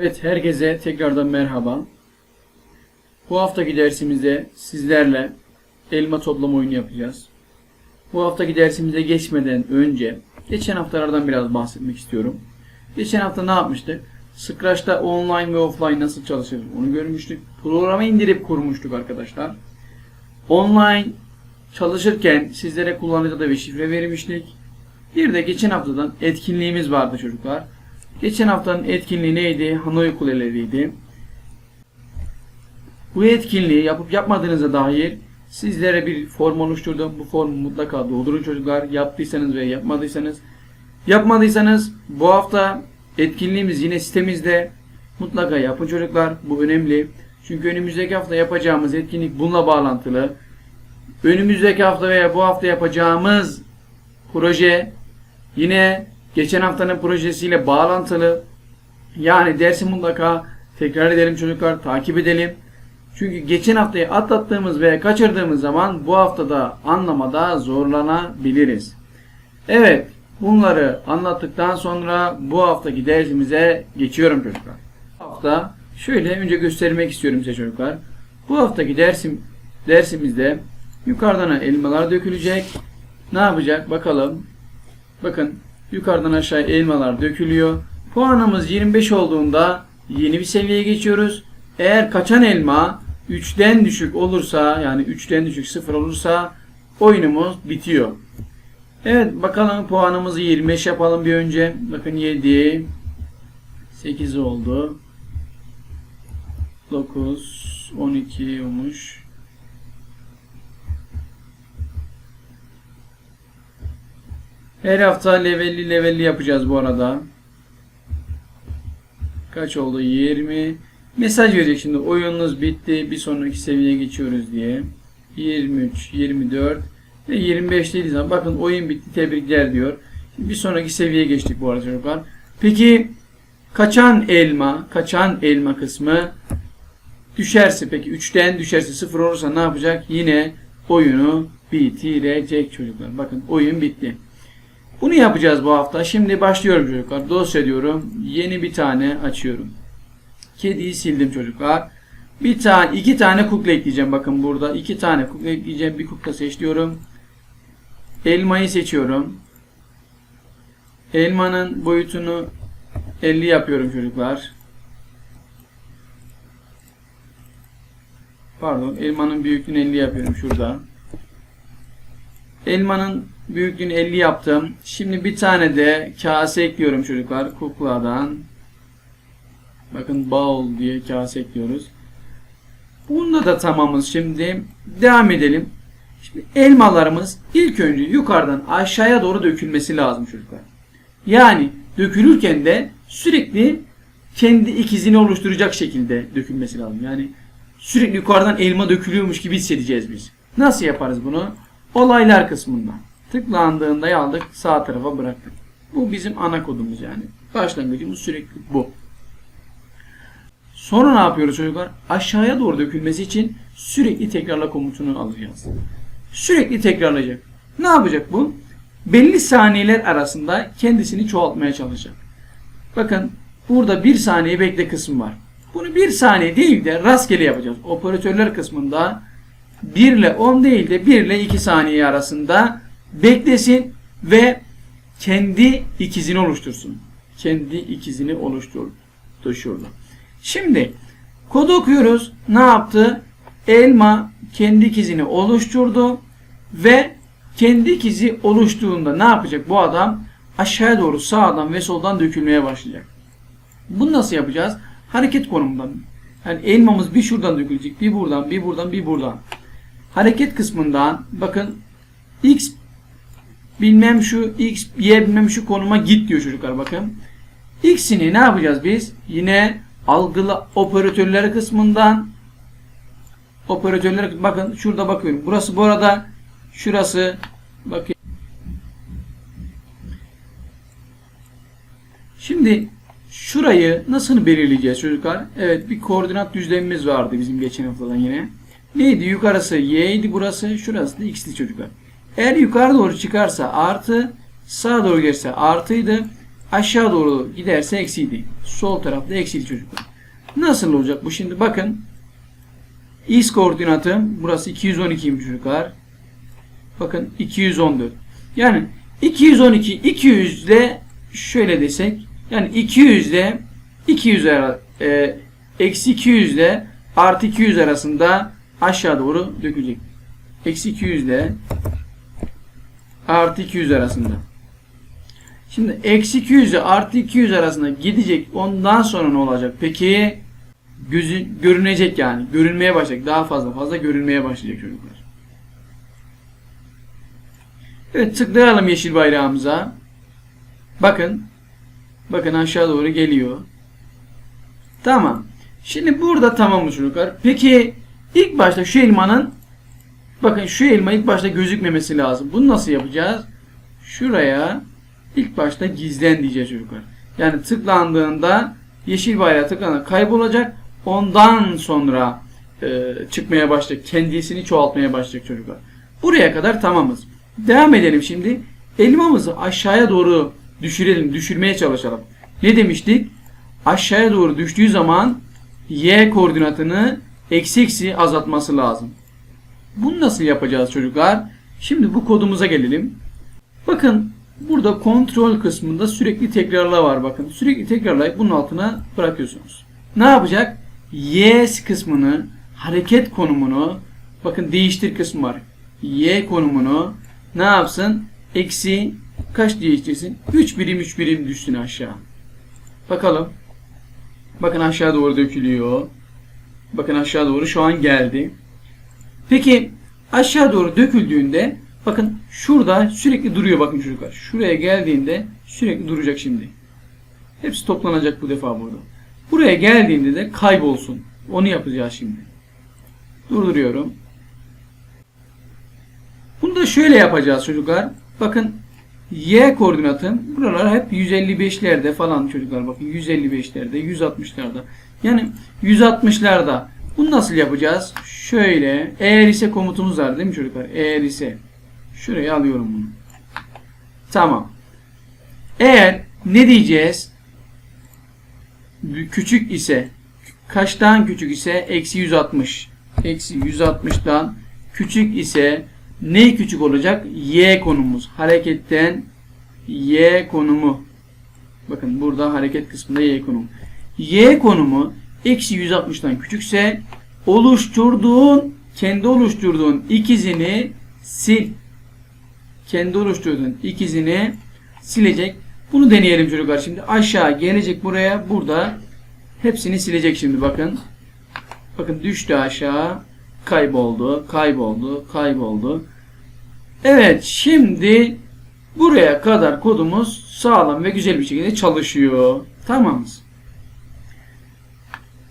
Evet, herkese tekrardan merhaba. Bu haftaki dersimizde sizlerle elma toplama oyunu yapacağız. Bu haftaki dersimize geçmeden önce geçen haftalardan biraz bahsetmek istiyorum. Geçen hafta ne yapmıştık? Scratch'ta online ve offline nasıl çalışır onu görmüştük. Programı indirip kurmuştuk arkadaşlar. Online çalışırken sizlere kullanıcı adı ve şifre vermiştik. Bir de geçen haftadan etkinliğimiz vardı çocuklar. Geçen haftanın etkinliği neydi? Hanoi kuleleriydi. Bu etkinliği yapıp yapmadığınıza dair sizlere bir form oluşturdum. Bu formu mutlaka doldurun çocuklar. Yaptıysanız ve yapmadıysanız. Yapmadıysanız bu hafta etkinliğimiz yine sitemizde. Mutlaka yapın çocuklar. Bu önemli. Çünkü önümüzdeki hafta yapacağımız etkinlik bununla bağlantılı. Önümüzdeki hafta veya bu hafta yapacağımız proje yine geçen haftanın projesiyle bağlantılı. Yani dersi mutlaka tekrar edelim çocuklar, takip edelim. Çünkü geçen haftayı atlattığımız veya kaçırdığımız zaman bu haftada anlamada zorlanabiliriz. Evet, bunları anlattıktan sonra bu haftaki dersimize geçiyorum çocuklar. Bu hafta şöyle önce göstermek istiyorum size çocuklar. Bu haftaki dersim dersimizde yukarıdan elmalar dökülecek. Ne yapacak bakalım. Bakın yukarıdan aşağı elmalar dökülüyor. Puanımız 25 olduğunda yeni bir seviyeye geçiyoruz. Eğer kaçan elma 3'ten düşük olursa yani 3'ten düşük 0 olursa oyunumuz bitiyor. Evet bakalım puanımızı 25 yapalım bir önce. Bakın 7 8 oldu. 9 12 olmuş. Her hafta levelli levelli yapacağız bu arada. Kaç oldu? 20. Mesaj verecek şimdi. Oyununuz bitti. Bir sonraki seviyeye geçiyoruz diye. 23, 24 ve 25 değil zaman. Bakın oyun bitti. Tebrikler diyor. Bir sonraki seviyeye geçtik bu arada çocuklar. Peki kaçan elma, kaçan elma kısmı düşerse peki 3'ten düşerse 0 olursa ne yapacak? Yine oyunu bitirecek çocuklar. Bakın oyun bitti. Bunu yapacağız bu hafta. Şimdi başlıyorum çocuklar. Dosya diyorum. Yeni bir tane açıyorum. Kediyi sildim çocuklar. Bir tane, iki tane kukla ekleyeceğim. Bakın burada iki tane kukla ekleyeceğim. Bir kukla seçiyorum. Elmayı seçiyorum. Elmanın boyutunu 50 yapıyorum çocuklar. Pardon, elmanın büyüklüğünü 50 yapıyorum şurada. Elmanın büyüklüğünü 50 yaptım. Şimdi bir tane de kase ekliyorum çocuklar. Kukladan. Bakın bowl diye kase ekliyoruz. Bunda da tamamız şimdi. Devam edelim. Şimdi elmalarımız ilk önce yukarıdan aşağıya doğru dökülmesi lazım çocuklar. Yani dökülürken de sürekli kendi ikizini oluşturacak şekilde dökülmesi lazım. Yani sürekli yukarıdan elma dökülüyormuş gibi hissedeceğiz biz. Nasıl yaparız bunu? Olaylar kısmında. Tıklandığında aldık sağ tarafa bıraktık. Bu bizim ana kodumuz yani. Başlangıcımız sürekli bu. Sonra ne yapıyoruz çocuklar? Aşağıya doğru dökülmesi için sürekli tekrarla komutunu alacağız. Sürekli tekrarlayacak. Ne yapacak bu? Belli saniyeler arasında kendisini çoğaltmaya çalışacak. Bakın burada bir saniye bekle kısmı var. Bunu bir saniye değil de rastgele yapacağız. Operatörler kısmında 1 ile 10 değil de 1 ile 2 saniye arasında beklesin ve kendi ikizini oluştursun. Kendi ikizini oluşturdu. Şimdi kodu okuyoruz. Ne yaptı? Elma kendi ikizini oluşturdu ve kendi ikizi oluştuğunda ne yapacak bu adam? Aşağıya doğru sağdan ve soldan dökülmeye başlayacak. Bunu nasıl yapacağız? Hareket konumundan. Yani elmamız bir şuradan dökülecek, bir buradan, bir buradan, bir buradan. Hareket kısmından bakın x bilmem şu x y bilmem şu konuma git diyor çocuklar bakın. X'ini ne yapacağız biz? Yine algılı operatörleri kısmından operatörler bakın şurada bakıyorum. Burası bu arada şurası bakın. Şimdi şurayı nasıl belirleyeceğiz çocuklar? Evet bir koordinat düzlemimiz vardı bizim geçen haftadan yine. Neydi? Yukarısı y'ydi burası. Şurası da x'ti çocuklar. Eğer yukarı doğru çıkarsa artı, sağa doğru gelirse artıydı. aşağı doğru giderse eksiydi. Sol tarafta eksiydi çocuklar. Nasıl olacak bu şimdi? Bakın X koordinatım burası 212'ymiş çocuklar. Bakın 214. Yani 212 200 ile şöyle desek yani 200 ile 200 ara, e, eksi 200 ile artı 200 arasında aşağı doğru dökülecek. Eksi 200 ile artı 200 arasında. Şimdi eksi 200 ile artı 200 arasında gidecek. Ondan sonra ne olacak? Peki gözü görünecek yani. Görünmeye başlayacak. Daha fazla fazla görünmeye başlayacak çocuklar. Evet tıklayalım yeşil bayrağımıza. Bakın. Bakın aşağı doğru geliyor. Tamam. Şimdi burada tamam mı çocuklar? Peki ilk başta şu elmanın bakın şu elma ilk başta gözükmemesi lazım. Bunu nasıl yapacağız? Şuraya ilk başta gizlen diyeceğiz çocuklar. Yani tıklandığında yeşil bayrağı tıklandığında kaybolacak. Ondan sonra e, çıkmaya başlayacak. Kendisini çoğaltmaya başlayacak çocuklar. Buraya kadar tamamız. Devam edelim şimdi. Elmamızı aşağıya doğru düşürelim. Düşürmeye çalışalım. Ne demiştik? Aşağıya doğru düştüğü zaman y koordinatını eksi eksi azaltması lazım. Bunu nasıl yapacağız çocuklar? Şimdi bu kodumuza gelelim. Bakın burada kontrol kısmında sürekli tekrarla var bakın. Sürekli tekrarlayıp bunun altına bırakıyorsunuz. Ne yapacak? Y kısmını, hareket konumunu, bakın değiştir kısmı var. Y konumunu ne yapsın? Eksi kaç değiştirsin? 3 birim 3 birim düşsün aşağı. Bakalım. Bakın aşağı doğru dökülüyor. Bakın aşağı doğru şu an geldi. Peki aşağı doğru döküldüğünde bakın şurada sürekli duruyor bakın çocuklar. Şuraya geldiğinde sürekli duracak şimdi. Hepsi toplanacak bu defa burada. Buraya geldiğinde de kaybolsun. Onu yapacağız şimdi. Durduruyorum. Bunu da şöyle yapacağız çocuklar. Bakın y koordinatım buralar hep 155'lerde falan çocuklar bakın 155'lerde 160'larda yani 160'larda bunu nasıl yapacağız şöyle eğer ise komutumuz var değil mi çocuklar eğer ise şuraya alıyorum bunu tamam eğer ne diyeceğiz küçük ise kaçtan küçük ise eksi 160 eksi 160'dan küçük ise ne küçük olacak? Y konumumuz. Hareketten Y konumu. Bakın burada hareket kısmında Y konumu. Y konumu eksi 160'dan küçükse oluşturduğun kendi oluşturduğun ikizini sil. Kendi oluşturduğun ikizini silecek. Bunu deneyelim çocuklar şimdi. Aşağı gelecek buraya. Burada hepsini silecek şimdi bakın. Bakın düştü aşağı kayboldu, kayboldu, kayboldu. Evet, şimdi buraya kadar kodumuz sağlam ve güzel bir şekilde çalışıyor. Tamamız.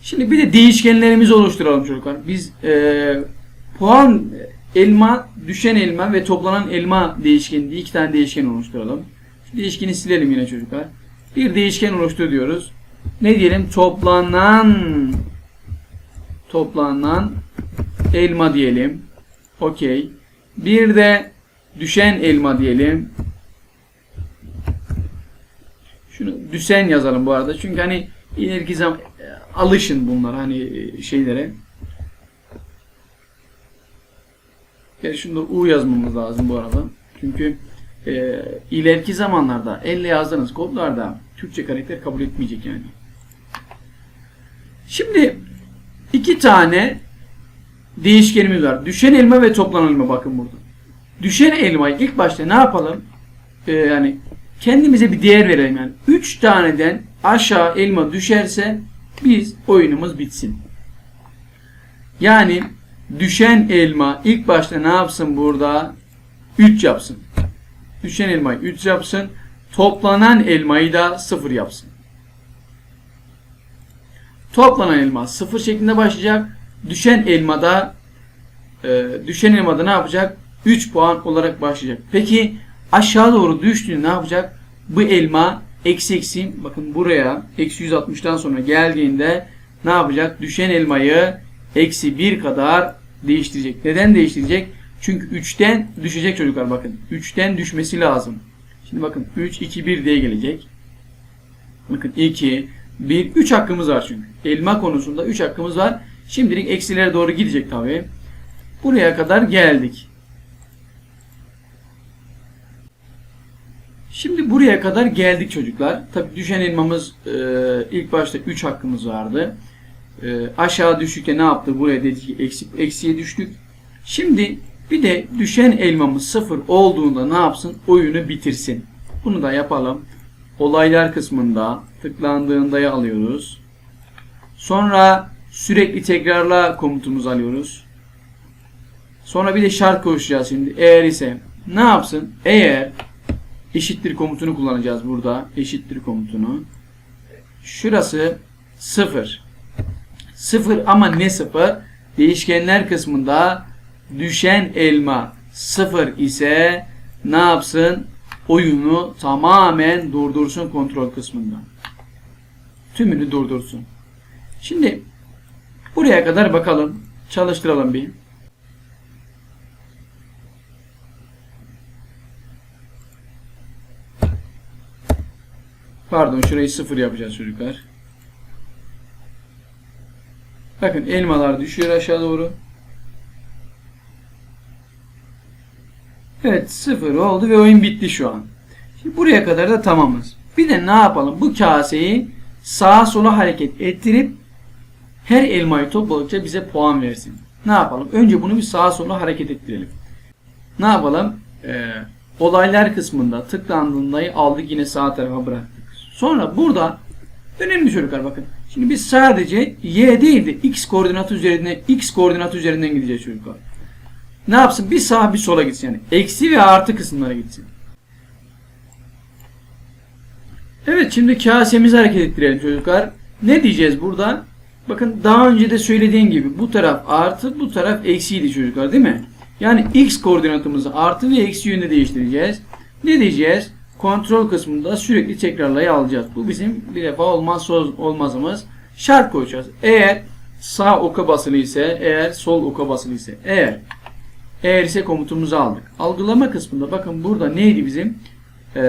Şimdi bir de değişkenlerimizi oluşturalım çocuklar. Biz e, puan elma, düşen elma ve toplanan elma değişkeni iki tane değişken oluşturalım. Şu değişkeni silelim yine çocuklar. Bir değişken oluştur diyoruz. Ne diyelim? Toplanan toplanan elma diyelim. Okey. Bir de düşen elma diyelim. Şunu düşen yazalım bu arada. Çünkü hani ileriki zaman alışın bunlar hani şeylere. Yani şunda U yazmamız lazım bu arada. Çünkü e, ileriki zamanlarda elle yazdığınız kodlarda Türkçe karakter kabul etmeyecek yani. Şimdi iki tane değişkenimiz var. Düşen elma ve toplanan elma bakın burada. Düşen elmayı ilk başta ne yapalım? Ee, yani kendimize bir değer verelim yani. 3 taneden aşağı elma düşerse biz oyunumuz bitsin. Yani düşen elma ilk başta ne yapsın burada? 3 yapsın. Düşen elmayı 3 yapsın. Toplanan elmayı da 0 yapsın. Toplanan elma 0 şeklinde başlayacak. Düşen elmada e, düşen elmada ne yapacak? 3 puan olarak başlayacak. Peki aşağı doğru düştüğünde ne yapacak? Bu elma eksi eksi bakın buraya eksi 160'tan sonra geldiğinde ne yapacak? Düşen elmayı eksi 1 kadar değiştirecek. Neden değiştirecek? Çünkü 3'ten düşecek çocuklar bakın. 3'ten düşmesi lazım. Şimdi bakın 3, 2, 1 diye gelecek. Bakın 2, 1, 3 hakkımız var çünkü. Elma konusunda 3 hakkımız var. Şimdilik eksilere doğru gidecek tabii. Buraya kadar geldik. Şimdi buraya kadar geldik çocuklar. Tabii düşen elmamız e, ilk başta 3 hakkımız vardı. E, aşağı düştükte ne yaptı? Buraya dedik ki eksi, eksiye düştük. Şimdi bir de düşen elmamız 0 olduğunda ne yapsın? Oyunu bitirsin. Bunu da yapalım. Olaylar kısmında tıklandığında alıyoruz. Sonra sürekli tekrarla komutumuzu alıyoruz. Sonra bir de şart koşacağız şimdi. Eğer ise ne yapsın? Eğer eşittir komutunu kullanacağız burada. Eşittir komutunu. Şurası 0. 0 ama ne 0? Değişkenler kısmında düşen elma 0 ise ne yapsın? Oyunu tamamen durdursun kontrol kısmında. Tümünü durdursun. Şimdi buraya kadar bakalım. Çalıştıralım bir. Pardon şurayı sıfır yapacağız çocuklar. Bakın elmalar düşüyor aşağı doğru. Evet sıfır oldu ve oyun bitti şu an. Şimdi buraya kadar da tamamız. Bir de ne yapalım? Bu kaseyi sağa sola hareket ettirip her elmayı topladıkça bize puan versin. Ne yapalım? Önce bunu bir sağa sola hareket ettirelim. Ne yapalım? Ee, olaylar kısmında tıklandığında aldık yine sağ tarafa bıraktık. Sonra burada önemli çocuklar bakın. Şimdi biz sadece y değil de x koordinatı üzerinden x koordinatı üzerinden gideceğiz çocuklar. Ne yapsın? Bir sağa bir sola gitsin yani. Eksi ve artı kısımlara gitsin. Evet şimdi kasemizi hareket ettirelim çocuklar. Ne diyeceğiz burada? Bakın daha önce de söylediğim gibi bu taraf artı bu taraf eksiydi çocuklar değil mi? Yani x koordinatımızı artı ve eksi yönde değiştireceğiz. Ne diyeceğiz? Kontrol kısmında sürekli tekrarlayı alacağız. Bu bizim bir defa olmazsa olmazımız. Şart koyacağız. Eğer sağ oka basılı ise, eğer sol oka basılı ise, eğer eğer ise komutumuzu aldık. Algılama kısmında bakın burada neydi bizim? Ee,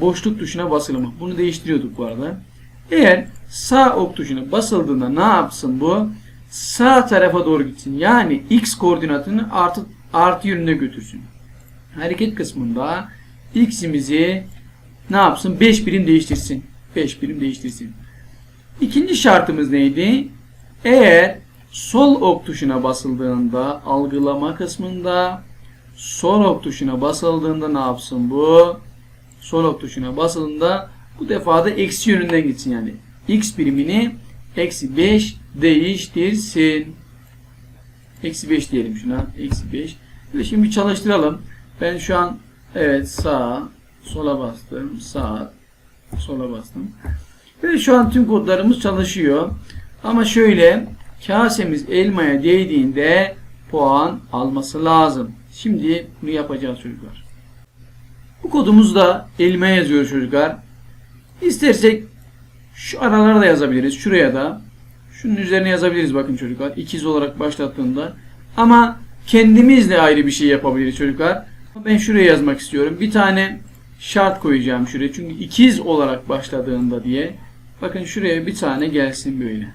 boşluk tuşuna basılı Bunu değiştiriyorduk bu arada. Eğer sağ ok tuşuna basıldığında ne yapsın bu? Sağ tarafa doğru gitsin. Yani x koordinatını artı, artı yönüne götürsün. Hareket kısmında x'imizi ne yapsın? 5 birim değiştirsin. 5 birim değiştirsin. İkinci şartımız neydi? Eğer sol ok tuşuna basıldığında algılama kısmında sol ok tuşuna basıldığında ne yapsın bu? Sol ok tuşuna basıldığında bu defa da eksi yönünden gitsin yani. X birimini eksi 5 değiştirsin. Eksi 5 diyelim şuna. Eksi 5. Ve şimdi çalıştıralım. Ben şu an evet sağa sola bastım. Sağa sola bastım. Ve şu an tüm kodlarımız çalışıyor. Ama şöyle kasemiz elmaya değdiğinde puan alması lazım. Şimdi bunu yapacağız çocuklar. Bu kodumuzda elmaya yazıyor çocuklar. İstersek şu aralara da yazabiliriz. Şuraya da. Şunun üzerine yazabiliriz bakın çocuklar. İkiz olarak başlattığında. Ama kendimizle ayrı bir şey yapabiliriz çocuklar. Ben şuraya yazmak istiyorum. Bir tane şart koyacağım şuraya. Çünkü ikiz olarak başladığında diye. Bakın şuraya bir tane gelsin böyle.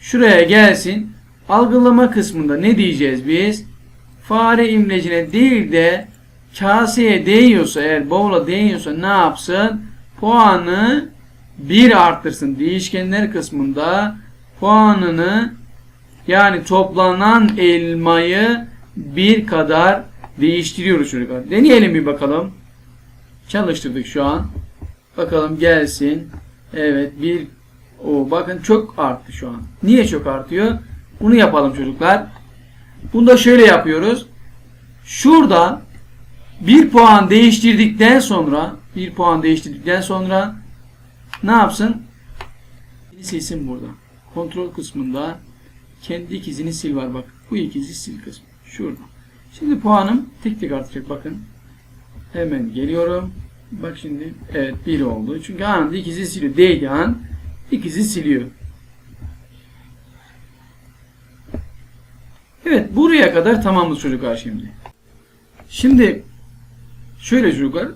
Şuraya gelsin. Algılama kısmında ne diyeceğiz biz? Fare imlecine değil de kaseye değiyorsa eğer bowl'a değiyorsa ne yapsın? Puanı 1 arttırsın. Değişkenler kısmında puanını yani toplanan elmayı bir kadar değiştiriyoruz çocuklar. Deneyelim bir bakalım. Çalıştırdık şu an. Bakalım gelsin. Evet bir o bakın çok arttı şu an. Niye çok artıyor? Bunu yapalım çocuklar. Bunu da şöyle yapıyoruz. Şurada bir puan değiştirdikten sonra bir puan değiştirdikten sonra ne yapsın? Silsin burada. Kontrol kısmında kendi ikizini sil var bak. Bu ikizi sil kısmı. Şurada. Şimdi puanım tek tek artacak bakın. Hemen geliyorum. Bak şimdi evet 1 oldu. Çünkü anında ikizi siliyor. Değdiği an ikizi siliyor. Evet buraya kadar tamamız çocuklar şimdi. Şimdi şöyle çocuklar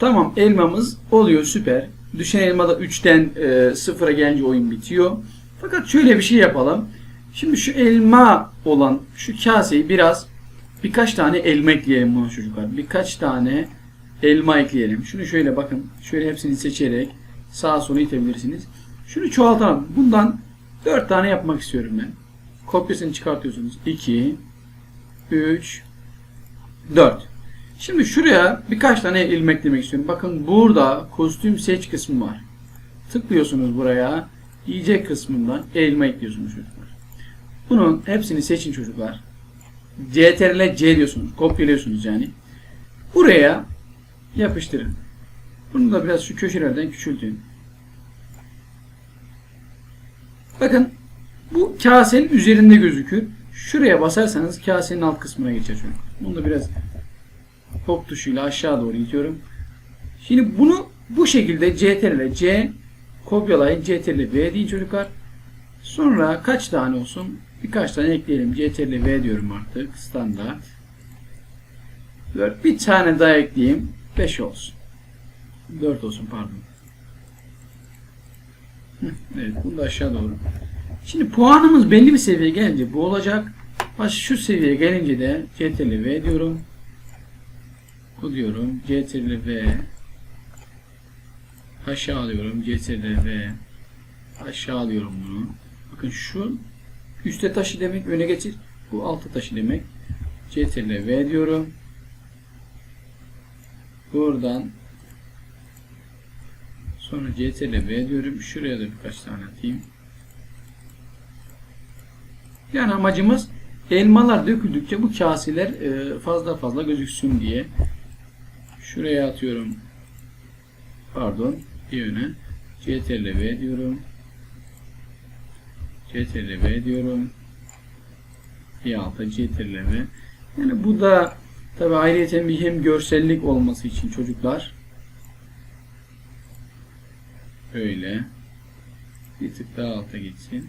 Tamam elmamız oluyor süper. Düşen elmada 3'ten e, 0'a gelince oyun bitiyor. Fakat şöyle bir şey yapalım. Şimdi şu elma olan şu kaseyi biraz birkaç tane elma ekleyelim buna çocuklar. Birkaç tane elma ekleyelim. Şunu şöyle bakın. Şöyle hepsini seçerek sağa sola itebilirsiniz. Şunu çoğaltalım. Bundan 4 tane yapmak istiyorum ben. Kopyasını çıkartıyorsunuz. 2 3 4 Şimdi şuraya birkaç tane elma eklemek istiyorum. Bakın burada kostüm seç kısmı var. Tıklıyorsunuz buraya. Yiyecek kısmından elma ekliyorsunuz çocuklar. Bunun hepsini seçin çocuklar. CTRL C diyorsunuz. Kopyalıyorsunuz yani. Buraya yapıştırın. Bunu da biraz şu köşelerden küçültün. Bakın bu kasenin üzerinde gözükür. Şuraya basarsanız kasenin alt kısmına geçer çocuk. Bunu da biraz top tuşuyla aşağı doğru itiyorum. Şimdi bunu bu şekilde CTRL C kopyalayın. CTRL V deyin çocuklar. Sonra kaç tane olsun? Birkaç tane ekleyelim. CTRL V diyorum artık. Standart. 4. Bir tane daha ekleyeyim. 5 olsun. 4 olsun pardon. Evet bunu da aşağı doğru. Şimdi puanımız belli bir seviyeye gelince bu olacak. Baş şu seviyeye gelince de CTRL V diyorum. Bu diyorum. CTRL V aşağı alıyorum. CTRL V aşağı alıyorum bunu. Bakın şu üste taşı demek öne geçir. Bu alta taşı demek. CTRL V diyorum. Buradan sonra CTRL V diyorum. Şuraya da birkaç tane atayım. Yani amacımız elmalar döküldükçe bu kaseler e, fazla fazla gözüksün diye. Şuraya atıyorum. Pardon. Bir yöne. CTRL V diyorum. CTRL diyorum. Bir alta CTRL. Yani bu da tabi ayrıca bir hem görsellik olması için çocuklar. Böyle. Bir tık daha alta gitsin.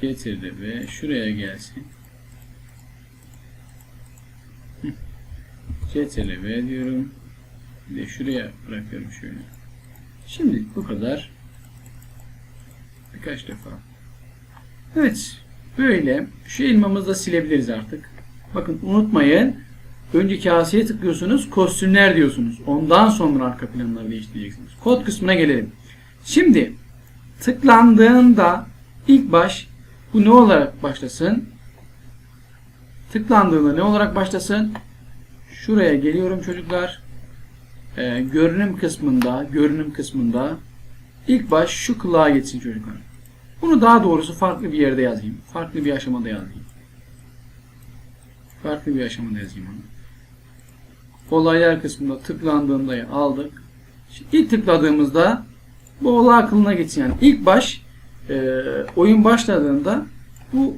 Getirdi ve şuraya gelsin. CTRL diyorum. Bir de şuraya bırakıyorum şöyle. Şimdi bu kadar. Birkaç defa. Evet. Böyle. Şu elmamızı da silebiliriz artık. Bakın unutmayın. Önce kaseye tıklıyorsunuz. Kostümler diyorsunuz. Ondan sonra arka planları değiştireceksiniz. Kod kısmına gelelim. Şimdi tıklandığında ilk baş bu ne olarak başlasın? Tıklandığında ne olarak başlasın? Şuraya geliyorum çocuklar. Ee, görünüm kısmında, görünüm kısmında ilk baş şu kılığa geçsin çocuklar. Bunu daha doğrusu farklı bir yerde yazayım. Farklı bir aşamada yazayım. Farklı bir aşamada yazayım onu. Olaylar kısmında tıklandığında aldık. Şimdi ilk tıkladığımızda bu olay akılına geçsin. Yani ilk baş e, oyun başladığında bu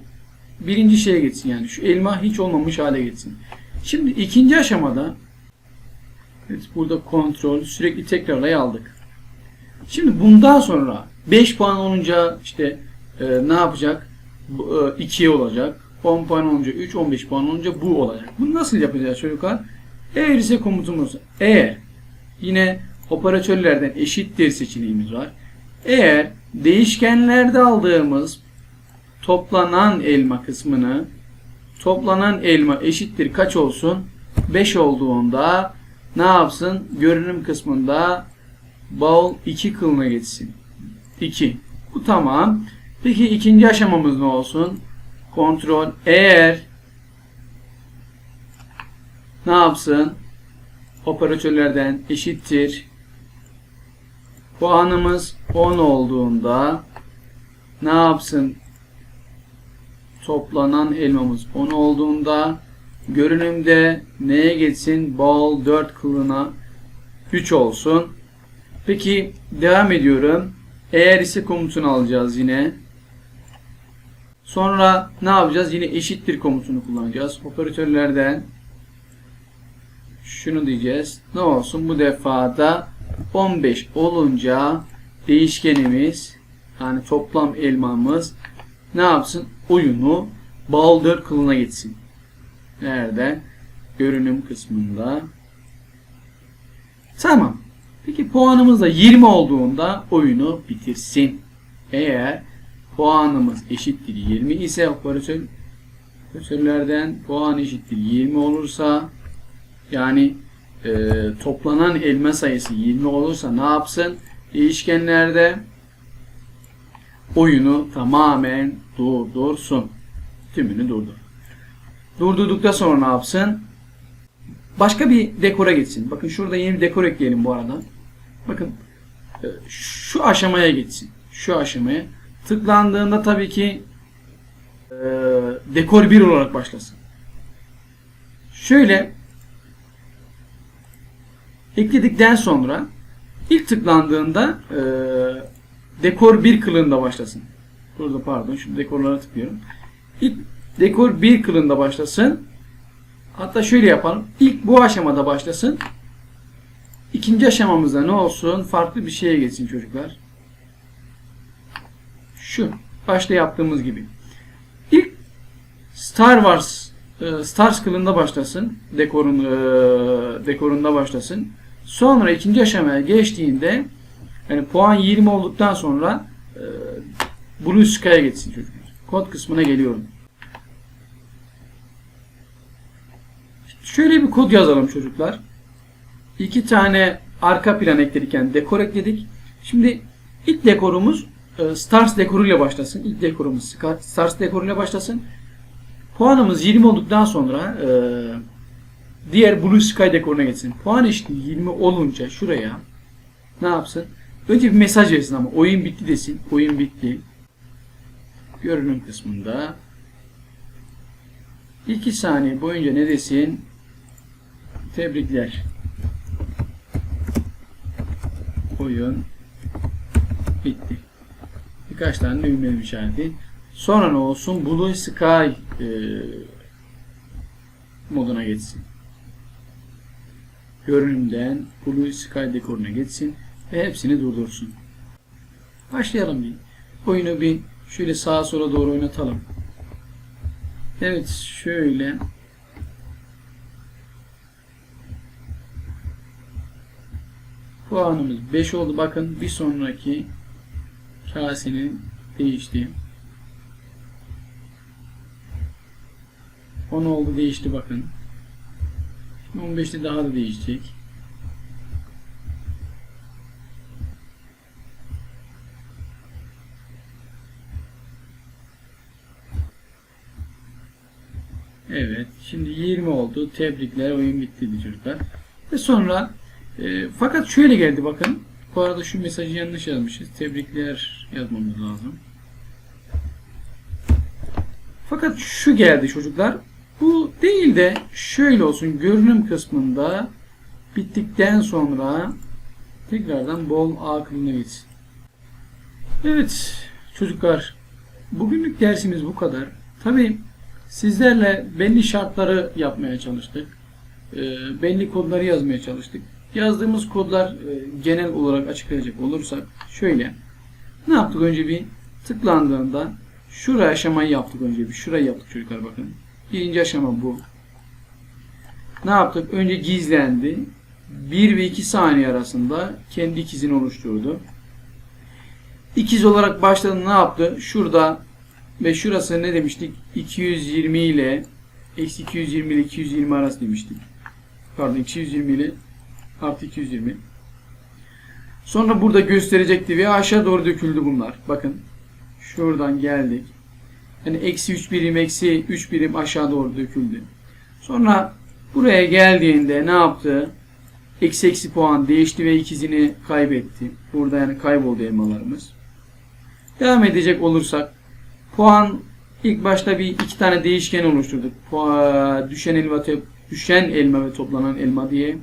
birinci şeye geçsin. Yani şu elma hiç olmamış hale geçsin. Şimdi ikinci aşamada evet, burada kontrol sürekli tekrarlay aldık. Şimdi bundan sonra 5 puan olunca işte e, ne yapacak? Bu, e, 2'ye olacak. 10 puan olunca 3, 15 puan olunca bu olacak. Bunu nasıl yapacağız çocuklar? Eğer ise komutumuz eğer yine operatörlerden eşittir seçeneğimiz var. Eğer değişkenlerde aldığımız toplanan elma kısmını toplanan elma eşittir kaç olsun? 5 olduğunda ne yapsın? Görünüm kısmında bal 2 kılına geçsin. 2. Bu tamam. Peki ikinci aşamamız ne olsun? Kontrol eğer ne yapsın? Operatörlerden eşittir. Puanımız 10 olduğunda ne yapsın? Toplanan elmamız 10 olduğunda görünümde neye geçsin? Bal 4 kılına 3 olsun. Peki devam ediyorum. Eğer ise komutunu alacağız yine. Sonra ne yapacağız? Yine eşittir komutunu kullanacağız. Operatörlerden şunu diyeceğiz. Ne olsun? Bu defada 15 olunca değişkenimiz yani toplam elmamız ne yapsın? Oyunu bal 4 kılına gitsin. Nerede? Görünüm kısmında. Tamam. Peki puanımız da 20 olduğunda oyunu bitirsin. Eğer puanımız eşittir 20 ise operatör operatörlerden puan eşittir 20 olursa yani e, toplanan elma sayısı 20 olursa ne yapsın? Değişkenlerde oyunu tamamen durdursun. Tümünü durdur. Durdurduktan sonra ne yapsın? Başka bir dekora geçsin. Bakın şurada yeni bir dekor ekleyelim bu arada. Bakın e, şu aşamaya geçsin. Şu aşamaya. Tıklandığında tabii ki e, dekor 1 olarak başlasın. Şöyle ekledikten sonra ilk tıklandığında e, dekor 1 kılığında başlasın. Burada pardon şu dekorlara tıklıyorum. İlk dekor 1 kılığında başlasın. Hatta şöyle yapalım. İlk bu aşamada başlasın. İkinci aşamamızda ne olsun? Farklı bir şeye geçsin çocuklar. Şu. Başta yaptığımız gibi. İlk Star Wars e, Stars kılığında başlasın. Dekorun e, dekorunda başlasın. Sonra ikinci aşamaya geçtiğinde yani puan 20 olduktan sonra e, Blue Sky'a geçsin çocuklar. Kod kısmına geliyorum. Şöyle bir kod yazalım çocuklar. İki tane arka plan eklerken dekor ekledik. Şimdi ilk dekorumuz e, Stars dekoruyla başlasın. İlk dekorumuz Stars dekoruyla başlasın. Puanımız 20 olduktan sonra e, diğer Blue Sky dekoruna geçsin. Puan eşitliği 20 olunca şuraya ne yapsın? Önce bir mesaj versin ama oyun bitti desin. Oyun bitti. Görünüm kısmında 2 saniye boyunca ne desin? Tebrikler. Oyun bitti. Birkaç tane düğme işareti. Sonra ne olsun? Blue Sky e, moduna geçsin. Görünümden Blue Sky dekoruna geçsin ve hepsini durdursun. Başlayalım bir. Oyunu bir şöyle sağa sola doğru oynatalım. Evet şöyle Puanımız 5 oldu. Bakın bir sonraki kasenin değişti. 10 oldu değişti bakın. 15'te daha da değişecek. Evet. Şimdi 20 oldu. Tebrikler. Oyun bitti çocuklar. Ve sonra e, fakat şöyle geldi bakın. Bu arada şu mesajı yanlış yazmışız. Tebrikler yazmamız lazım. Fakat şu geldi çocuklar. Bu değil de şöyle olsun. Görünüm kısmında bittikten sonra tekrardan bol A kılığına gitsin. Evet çocuklar bugünlük dersimiz bu kadar. Tabi sizlerle belli şartları yapmaya çalıştık. E, belli kodları yazmaya çalıştık. Yazdığımız kodlar e, genel olarak açıklayacak olursak şöyle. Ne yaptık önce bir tıklandığında şuraya aşamayı yaptık önce bir. Şurayı yaptık çocuklar bakın. Birinci aşama bu. Ne yaptık? Önce gizlendi. 1 ve 2 saniye arasında kendi ikizini oluşturdu. İkiz olarak başladı ne yaptı? Şurada ve şurası ne demiştik? 220 ile eksi 220 ile 220 arası demiştik. Pardon 220 ile artı 220. Sonra burada gösterecekti ve aşağı doğru döküldü bunlar. Bakın şuradan geldik. Yani eksi 3 birim, eksi 3 birim aşağı doğru döküldü. Sonra buraya geldiğinde ne yaptı? Eksi eksi puan değişti ve ikizini kaybetti. Burada yani kayboldu elmalarımız. Devam edecek olursak puan ilk başta bir iki tane değişken oluşturduk. Puan, düşen elma, düşen elma ve toplanan elma diye.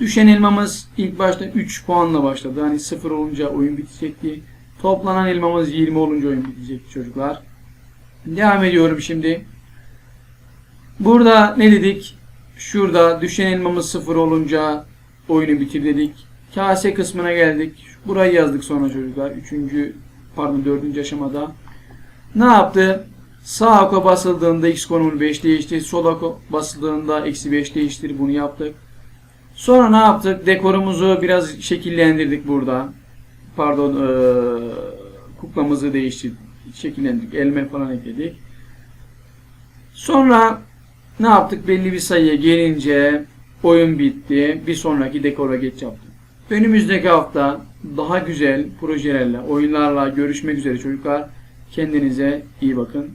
Düşen elmamız ilk başta 3 puanla başladı. Hani 0 olunca oyun bitecekti. Toplanan elmamız 20 olunca oyun bitecekti çocuklar. Devam ediyorum şimdi. Burada ne dedik? Şurada düşen elmamız 0 olunca oyunu bitir dedik. Kase kısmına geldik. Burayı yazdık sonra çocuklar. Üçüncü pardon dördüncü aşamada. Ne yaptı? Sağ oka basıldığında x konumu 5 değişti. Sol oka basıldığında eksi 5 değiştir. Bunu yaptık. Sonra ne yaptık? Dekorumuzu biraz şekillendirdik burada. Pardon, eee, kuklamızı değiştirdik, şekillendirdik, elme falan ekledik. Sonra ne yaptık? Belli bir sayıya gelince oyun bitti. Bir sonraki dekora geç yaptık. Önümüzdeki hafta daha güzel projelerle, oyunlarla görüşmek üzere çocuklar. Kendinize iyi bakın.